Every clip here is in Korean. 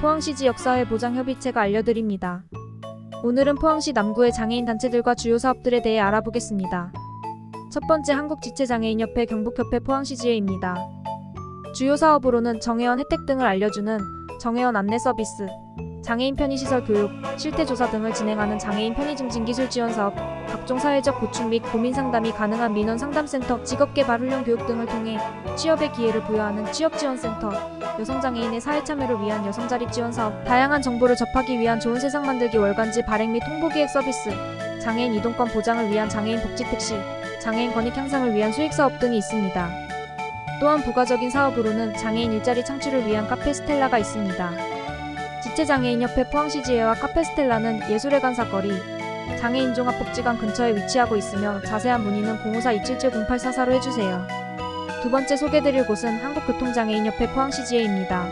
포항시 지역사회 보장협의체가 알려드립니다. 오늘은 포항시 남구의 장애인 단체들과 주요 사업들에 대해 알아보겠습니다. 첫 번째 한국지체장애인협회 경북협회 포항시지회입니다. 주요 사업으로는 정회원 혜택 등을 알려주는 정회원 안내 서비스, 장애인 편의시설 교육, 실태조사 등을 진행하는 장애인 편의증진 기술 지원 사업, 각종 사회적 고충 및 고민 상담이 가능한 민원 상담센터, 직업개발 훈련 교육 등을 통해 취업의 기회를 부여하는 취업지원센터, 여성장애인의 사회 참여를 위한 여성자립 지원 사업, 다양한 정보를 접하기 위한 좋은 세상 만들기 월간지 발행 및 홍보기획 서비스, 장애인 이동권 보장을 위한 장애인 복지 택시, 장애인 권익 향상을 위한 수익 사업 등이 있습니다. 또한 부가적인 사업으로는 장애인 일자리 창출을 위한 카페 스텔라가 있습니다. 지체장애인협회 포항시지회와 카페 스텔라는 예술의 간사거리, 장애인 종합복지관 근처에 위치하고 있으며 자세한 문의는 054-277-0844로 해주세요. 두 번째 소개드릴 곳은 한국교통장애인협회 포항시지회입니다.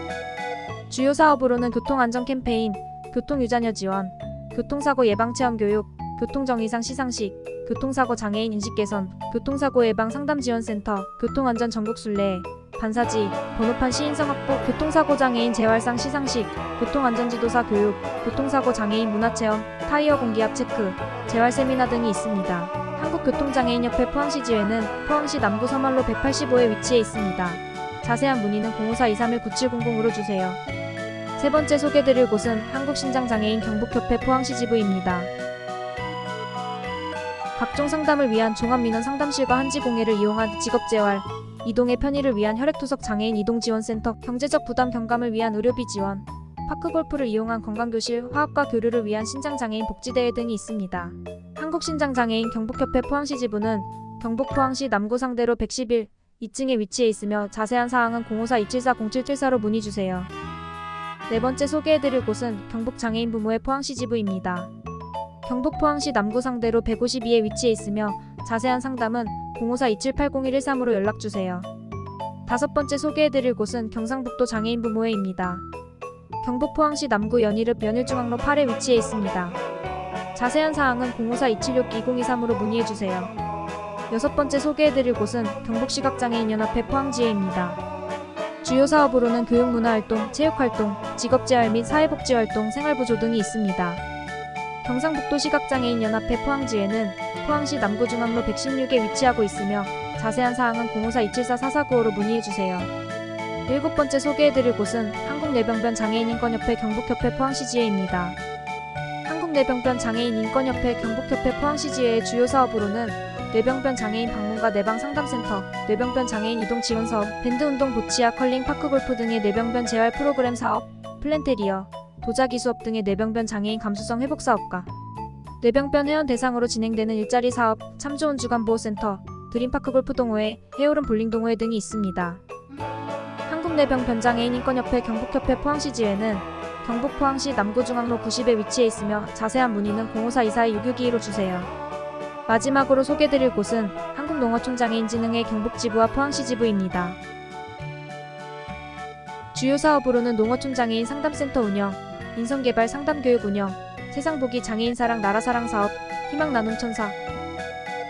주요 사업으로는 교통안전 캠페인, 교통유자녀 지원, 교통사고 예방체험 교육, 교통정의상 시상식, 교통사고 장애인 인식 개선, 교통사고 예방 상담 지원센터, 교통안전 전국 순례, 반사지, 번호판 시인성 확보, 교통사고 장애인 재활상 시상식, 교통안전지도사 교육, 교통사고 장애인 문화체험, 타이어 공기압 체크, 재활 세미나 등이 있습니다. 한국교통장애인협회 포항시지회는 포항시 남구 서말로 185에 위치해 있습니다. 자세한 문의는 054-231-9700으로 주세요. 세 번째 소개드릴 곳은 한국신장장애인 경북협회 포항시 지부입니다. 각종 상담을 위한 종합민원 상담실과 한지공예를 이용한 직업재활, 이동의 편의를 위한 혈액투석 장애인 이동지원센터, 경제적 부담 경감을 위한 의료비 지원, 파크골프를 이용한 건강교실, 화학과 교류를 위한 신장장애인 복지대회 등이 있습니다. 한국신장장애인 경북협회 포항시 지부는 경북 포항시 남구 상대로 111, 2층에 위치해 있으며 자세한 사항은 054-2774-0774로 문의 주세요. 네 번째 소개해드릴 곳은 경북장애인 부모의 포항시 지부입니다. 경북 포항시 남구 상대로 152에 위치해 있으며 자세한 상담은 054-2780-113으로 연락주세요. 다섯 번째 소개해드릴 곳은 경상북도 장애인 부모회입니다. 경북 포항시 남구 연일읍 연일중앙로 8에 위치해 있습니다. 자세한 사항은 054-276-2023으로 문의해주세요. 여섯 번째 소개해드릴 곳은 경북시각장애인연합회 포항지회입니다. 주요 사업으로는 교육문화활동, 체육활동, 직업재활 및 사회복지활동, 생활보조 등이 있습니다. 경상북도 시각장애인연합회 포항지회는 포항시 남구중앙로 116에 위치하고 있으며 자세한 사항은 054-274-4495로 문의해주세요. 일곱 번째 소개해드릴 곳은 한국뇌병변 장애인인권협회 경북협회 포항시지회입니다. 한국뇌병변 장애인인권협회 경북협회 포항시지회의 주요 사업으로는 뇌병변 장애인 방문과 내방 상담센터, 뇌병변 장애인 이동 지원 사업, 밴드 운동 보치아 컬링 파크 골프 등의 뇌병변 재활 프로그램 사업, 플랜테리어, 도자기 수업 등의 뇌병변 장애인 감수성 회복 사업과 뇌병변 회원 대상으로 진행되는 일자리 사업, 참 좋은 주간 보호센터, 드림파크 골프 동호회, 해오름 볼링 동호회 등이 있습니다. 한국뇌병변 장애인 인권협회 경북협회 포항시 지회는 경북 포항시 남구중앙로 90에 위치해 있으며 자세한 문의는 054-242-662로 주세요. 마지막으로 소개드릴 곳은 한국농어촌장애인진흥회 경북지부와 포항시지부입니다. 주요 사업으로는 농어촌 장애인 상담센터 운영, 인성개발 상담교육 운영, 세상보기 장애인사랑 나라사랑 사업, 희망나눔천사,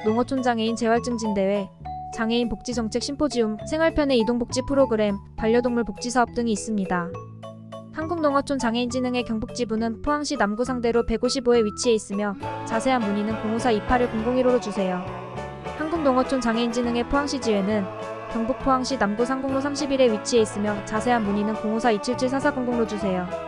농어촌 장애인 재활증진대회, 장애인 복지정책 심포지움, 생활편의 이동복지 프로그램, 반려동물 복지사업 등이 있습니다. 한국농어촌 장애인진흥회 경북지부는 포항시 남구 상대로 155에 위치해 있으며 자세한 문의는 054-281-001호로 주세요. 한국농어촌 장애인진흥회 포항시 지회는 경북 포항시 남구 상공로 31에 위치해 있으며 자세한 문의는 054-277-4400로 주세요.